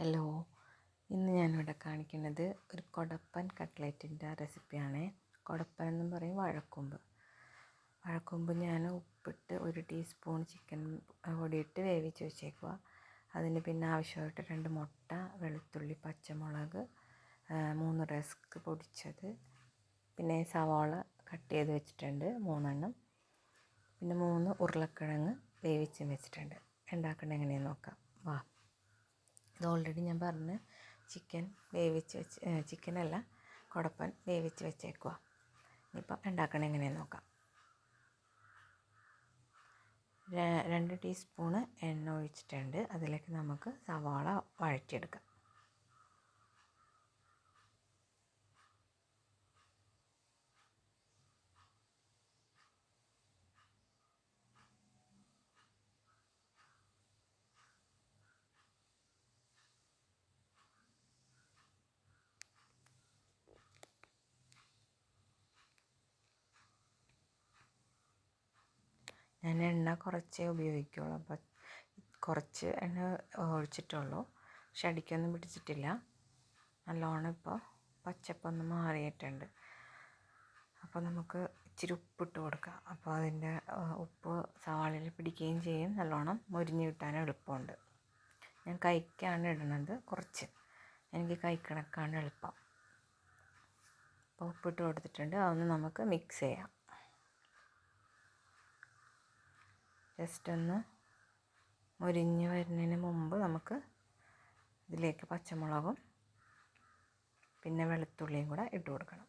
Hello ഇന്ന് ഞാനിവിടെ കാണിക്കുന്നത് ഒരു കൊടപ്പൻ കട്ട്ലറ്റിന്റെ റെസിപ്പിയാണ്. കൊടപ്പൻ എന്ന് പറയും വഴക്കൊമ്പ്. വഴക്കൊമ്പ് ഞാൻ ഉപ്പിട്ട് ഒരു ടീസ്പൂൺ ചിക്കൻ പൊടിയിട്ട് വേവിച്ച് വെച്ചേക്കുക അതിന് പിന്നെ ആവശ്യമായിട്ട് രണ്ട് മുട്ട വെളുത്തുള്ളി പച്ചമുളക് മൂന്ന് റസ്ക് പൊടിച്ചത്. പിന്നെ സവാള കട്ട് ചെയ്ത് വെച്ചിട്ടുണ്ട് മൂന്നെണ്ണം. പിന്നെ മൂന്ന് ഉരുളക്കിഴങ്ങ് വേവിച്ച് വെച്ചിട്ടുണ്ട്. ഉണ്ടാക്കേണ്ടത് എങ്ങനെയാണെന്ന് നോക്കാം. വാ. ഇത് ഓൾറെഡി ഞാൻ പറഞ്ഞ് ചിക്കൻ വേവിച്ച് വെച്ച് ചിക്കനല്ല കുടപ്പൻ വേവിച്ച് വെച്ചേക്കുക ഇനിയിപ്പോൾ ഉണ്ടാക്കണ എങ്ങനെയാന്ന് നോക്കാം. രണ്ട് ടീസ്പൂണ് എണ്ണ ഒഴിച്ചിട്ടുണ്ട്. അതിലേക്ക് നമുക്ക് സവാള വഴറ്റിയെടുക്കാം. ഞാൻ എണ്ണ കുറച്ചേ ഉപയോഗിക്കുകയുള്ളൂ അപ്പോൾ കുറച്ച് എണ്ണ ഒഴിച്ചിട്ടുള്ളൂ. പക്ഷെ അടിക്കൊന്നും പിടിച്ചിട്ടില്ല. നല്ലോണം ഇപ്പോൾ പച്ചപ്പൊന്ന് മാറിയിട്ടുണ്ട്. അപ്പോൾ നമുക്ക് ഇച്ചിരി ഉപ്പിട്ട് കൊടുക്കാം. അപ്പോൾ അതിന്റെ ഉപ്പ് സവാളയിൽ പിടിക്കുകയും ചെയ്യും. നല്ലോണം മുരിഞ്ഞ് കിട്ടാൻ എളുപ്പമുണ്ട്. ഞാൻ കൈക്കാണ് ഇടുന്നത് കുറച്ച്. എനിക്ക് കൈക്കണക്കാണ് എളുപ്പം. അപ്പോൾ ഉപ്പിട്ട് കൊടുത്തിട്ടുണ്ട്. അതൊന്ന് നമുക്ക് മിക്സ് ചെയ്യാം. ജസ്റ്റ് ഒന്ന് മുരിഞ്ഞ് വരുന്നതിന് മുമ്പ് നമുക്ക് ഇതിലേക്ക് പച്ചമുളകും പിന്നെ വെളുത്തുള്ളിയും കൂടെ ഇട്ട് കൊടുക്കണം.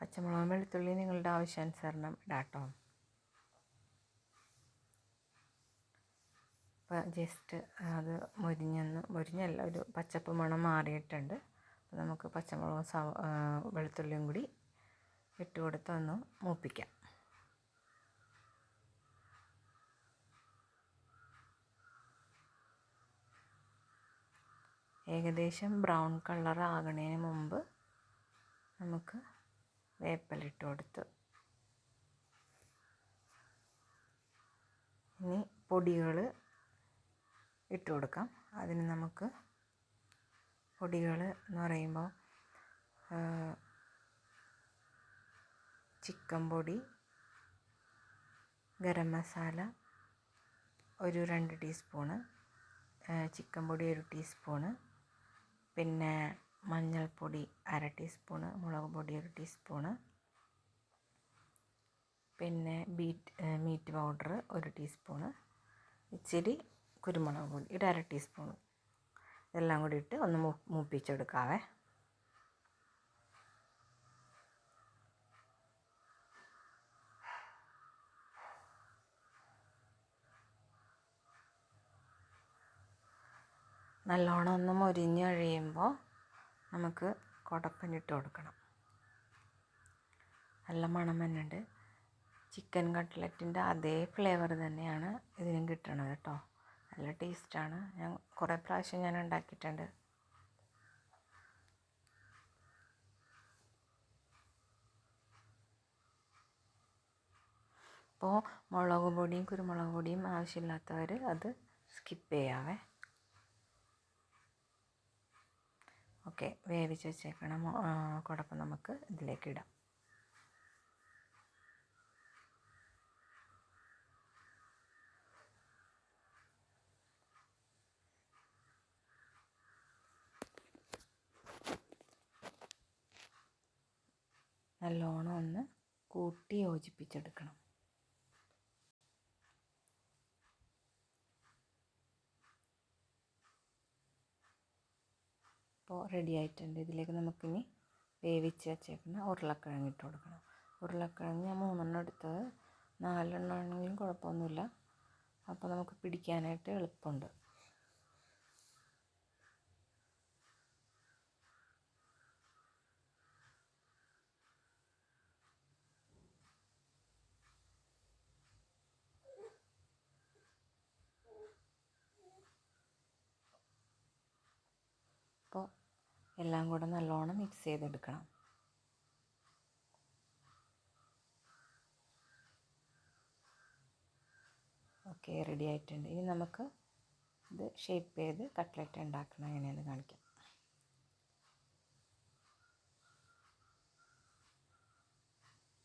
പച്ചമുളകും വെളുത്തുള്ളിയും നിങ്ങളുടെ ആവശ്യാനുസരണം ഇടാട്ടോ. അപ്പോൾ ജസ്റ്റ് അത് മുരിഞ്ഞൊന്ന് മുരിഞ്ഞല്ല ഒരു പച്ചപ്പ് മണം മാറിയിട്ടുണ്ട്. അപ്പോൾ നമുക്ക് പച്ചമുളകും സവ വെളുത്തുള്ളിയും കൂടി ഇട്ട് കൊടുത്തൊന്ന് മൂപ്പിക്കാം. ഏകദേശം ബ്രൗൺ കളർ ആകുന്നതിന് മുമ്പ് നമുക്ക് വേപ്പലിട്ട് കൊടുത്ത് ഇനി പൊടികൾ ഇട്ട് കൊടുക്കാം. അതിന് നമുക്ക് പൊടികൾ എന്ന് പറയുമ്പോൾ ചിക്കൻ പൊടി ഗരം മസാല ഒരു രണ്ട് ടീസ്പൂണ് ചിക്കൻ പൊടി ഒരു ടീസ്പൂണ് പിന്നെ മഞ്ഞൾപ്പൊടി അര ടീസ്പൂണ് മുളക് പൊടി ഒരു ടീസ്പൂണ് പിന്നെ ബീറ്റ് മീറ്റ് പൗഡർ ഒരു ടീസ്പൂണ് ഇച്ചിരി കുരുമുളക് പൊടി ഒരു അര ടീസ്പൂൺ ഇതെല്ലാം കൂടി ഇട്ട് ഒന്ന് മൂപ്പിച്ചെടുക്കാവേ. നല്ലോണം ഒന്ന് മൊരിഞ്ഞ് കഴിയുമ്പോൾ നമുക്ക് കുടപ്പനിട്ട് കൊടുക്കണം. നല്ല മണം തന്നെയുണ്ട് ചിക്കൻ കട്ട്ലറ്റിന്റെ അതേ ഫ്ലേവർ തന്നെയാണ് ഇതിനും കിട്ടണത് കേട്ടോ. നല്ല ടേസ്റ്റാണ്. ഞാൻ കുറേ പ്രാവശ്യം ഞാൻ ഉണ്ടാക്കിയിട്ടുണ്ട്. അപ്പോൾ മുളക് പൊടിയും കുരുമുളക് പൊടിയും ആവശ്യമില്ലാത്തവർ അത് സ്കിപ്പ് ചെയ്യാവേ. ഓക്കെ വേവിച്ച് വെച്ചേക്കണം കുഴപ്പം നമുക്ക് ഇതിലേക്ക് ഇടാം. നല്ലോണം ഒന്ന് കൂട്ടി യോജിപ്പിച്ചെടുക്കണം. ഇപ്പോൾ റെഡി ആയിട്ടുണ്ട്. ഇതിലേക്ക് നമുക്കിനി വേവിച്ച് വെച്ചേക്കുന്ന ഉരുളക്കിഴങ്ങ് ഇട്ട് കൊടുക്കണം. ഉരുളക്കിഴങ്ങ് ഞാൻ മൂന്നെണ്ണം എടുത്തത്. നാലെണ്ണം ആണെങ്കിലും കുഴപ്പമൊന്നുമില്ല. അപ്പോൾ നമുക്ക് പിടിക്കാനായിട്ട് എളുപ്പമുണ്ട് അപ്പോൾ എല്ലാം കൂടെ നല്ലോണം മിക്സ് ചെയ്തെടുക്കണം. ഓക്കെ റെഡി ആയിട്ടുണ്ട്. ഇനി നമുക്ക് ഇത് ഷേപ്പ് ചെയ്ത് കട്ട്ലറ്റ് ഉണ്ടാക്കണം. എങ്ങനെയെന്ന് കാണിക്കാം.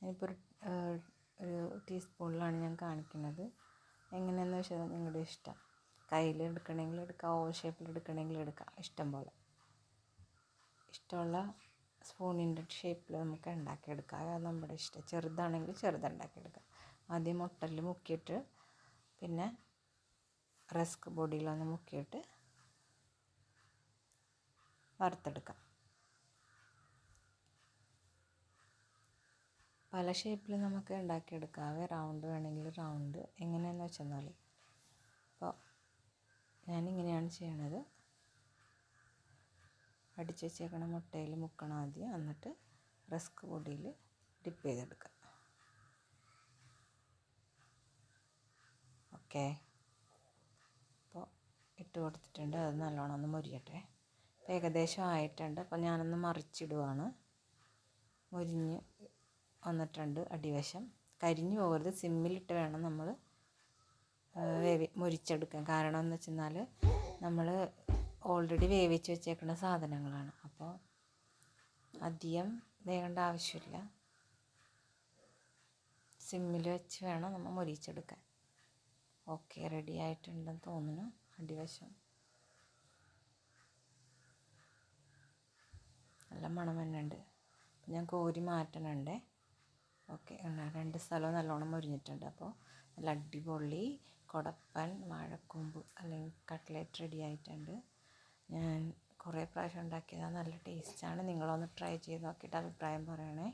ഞാനിപ്പോൾ ഒരു ഒരു ടീസ്പൂണിലാണ് ഞാൻ കാണിക്കുന്നത്. എങ്ങനെയെന്ന് വെച്ചാൽ നിങ്ങളുടെ ഇഷ്ടം. കയ്യിൽ എടുക്കണമെങ്കിൽ എടുക്കാം ഓവൽ ഷേപ്പിൽ എടുക്കണമെങ്കിൽ എടുക്കാം. ഇഷ്ടം പോലെ. ഇഷ്ടമുള്ള സ്പൂണിന്റെ ഷേപ്പിൽ നമുക്ക് ഉണ്ടാക്കിയെടുക്കാം. അത് നമ്മുടെ ഇഷ്ടം. ചെറുതാണെങ്കിൽ ചെറുതുണ്ടാക്കിയെടുക്കാം ആദ്യം മുട്ടലിൽ മുക്കിയിട്ട് പിന്നെ റസ്ക് പൊടിയിലൊന്ന് മുക്കിയിട്ട് വറുത്തെടുക്കാം. പല ഷേപ്പിൽ നമുക്ക് ഉണ്ടാക്കിയെടുക്കാവേ റൗണ്ട് വേണമെങ്കിൽ റൗണ്ട്. എങ്ങനെയാണെന്ന് വെച്ചെന്നാൽ അപ്പോൾ ഞാനിങ്ങനെയാണ് ചെയ്യണത്. അടിച്ച് വെച്ചേക്കണ മുട്ടയിൽ മുക്കണം ആദ്യം. എന്നിട്ട് റസ്ക് പൊടിയിൽ ഡിപ്പ് ചെയ്തെടുക്കുക. ഓക്കെ. അപ്പോൾ ഇട്ട് കൊടുത്തിട്ടുണ്ട്. അത് നല്ലോണം ഒന്ന് മുരിയട്ടെ. അപ്പോൾ ഏകദേശം ആയിട്ടുണ്ട്. അപ്പോൾ ഞാനൊന്ന് മറിച്ചിടുവാണ്. മുരിഞ്ഞ് വന്നിട്ടുണ്ട് അടിവശം. കരിഞ്ഞു പോകരുത്. സിമ്മിലിട്ട് വേണം നമ്മൾ വേവി മുരിച്ചെടുക്കാൻ. കാരണം എന്ന് വെച്ചെന്നാൽ നമ്മൾ ഓൾറെഡി വേവിച്ച് വെച്ചേക്കുന്ന സാധനങ്ങളാണ്. അപ്പോൾ അധികം വേകേണ്ട ആവശ്യമില്ല. സിമ്മിൽ വെച്ച് വേണം നമ്മൾ മുരിച്ചെടുക്കാൻ. ഓക്കെ റെഡി ആയിട്ടുണ്ടെന്ന് തോന്നുന്നു. അടിവശം. നല്ല മണം തന്നെ ഉണ്ട് ഞാൻ കോരി മാറ്റണുണ്ടേ. ഓക്കെ രണ്ട് സ്ഥലവും നല്ലോണം മുരിഞ്ഞിട്ടുണ്ട്. അപ്പോൾ നല്ല അടിപൊളി കൊടപ്പൻ വാഴക്കൂമ്പ് അല്ലെങ്കിൽ കട്ട്ലേറ്റ് റെഡി ആയിട്ടുണ്ട്. ഞാൻ കുറേ പ്രാവശ്യം ഉണ്ടാക്കിയതാണ്. നല്ല ടേസ്റ്റാണ് നിങ്ങളൊന്ന് ട്രൈ ചെയ്ത് നോക്കിയിട്ട് അഭിപ്രായം പറയണേ.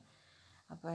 അപ്പോൾ